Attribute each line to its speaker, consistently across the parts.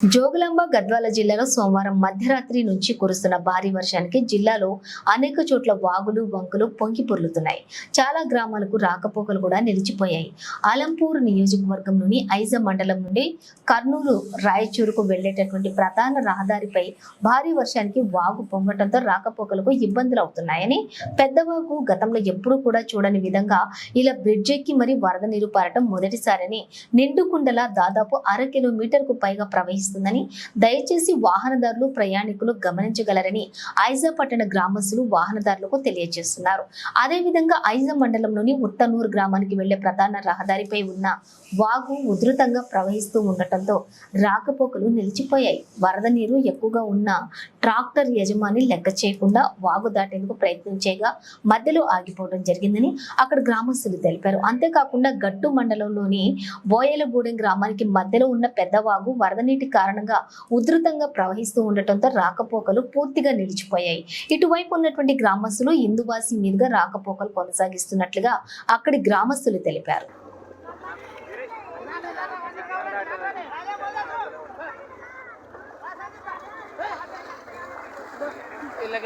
Speaker 1: జోగులాంబ గద్వాల జిల్లాలో సోమవారం మధ్యరాత్రి నుంచి కురుస్తున్న భారీ వర్షానికి జిల్లాలో అనేక చోట్ల వాగులు వంకలు పొంగి పొర్లుతున్నాయి. చాలా గ్రామాలకు రాకపోకలు కూడా నిలిచిపోయాయి. అలంపూర్ నియోజకవర్గంలోని ఐజ మండలం నుండి కర్నూలు రాయచూరుకు వెళ్ళేటటువంటి ప్రధాన రహదారిపై భారీ వర్షానికి వాగు పొంగటంతో రాకపోకలకు ఇబ్బందులు అవుతున్నాయని పెద్దవాగు గతంలో ఎప్పుడూ కూడా చూడని విధంగా ఇలా బ్రిడ్జ్ ఎక్కి మరి వరద నీరు పారటం మొదటిసారని నిండుకుండలా దాదాపు అర కిలోమీటర్కు పైగా అందిస్తుందని దయచేసి వాహనదారులు ప్రయాణికులు గమనించగలరని ఐజా పట్టణ గ్రామస్తులు వాహనదారులకు తెలియజేస్తున్నారు. అదేవిధంగా ఐజా మండలంలోని ఉత్తనూరు గ్రామానికి వెళ్ళే ప్రధాన రహదారిపై ఉన్న వాగు ఉధృతంగా ప్రవహిస్తూ ఉండటంతో రాకపోకలు నిలిచిపోయాయి. వరద నీరు ఎక్కువగా ఉన్న ట్రాక్టర్ యజమాని లెక్క చేయకుండా వాగు దాటేందుకు ప్రయత్నించేగా మధ్యలో ఆగిపోవడం జరిగిందని అక్కడ గ్రామస్తులు తెలిపారు. అంతేకాకుండా గట్టు మండలంలోని బోయలగూడెం గ్రామానికి మధ్యలో ఉన్న పెద్దవాగు వరద నీటి కారణంగా ఉధృతంగా ప్రవహిస్తూ ఉండటంతో రాకపోకలు పూర్తిగా నిలిచిపోయాయి. ఇటువైపు ఉన్నటువంటి గ్రామస్తులు ఇందువాసి మీదుగా రాకపోకలు కొనసాగిస్తున్నట్లుగా అక్కడి గ్రామస్తులు తెలిపారు.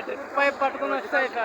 Speaker 2: డ్రిప్ పైప్ పట్టుకుని వస్తాయి ఇట్లా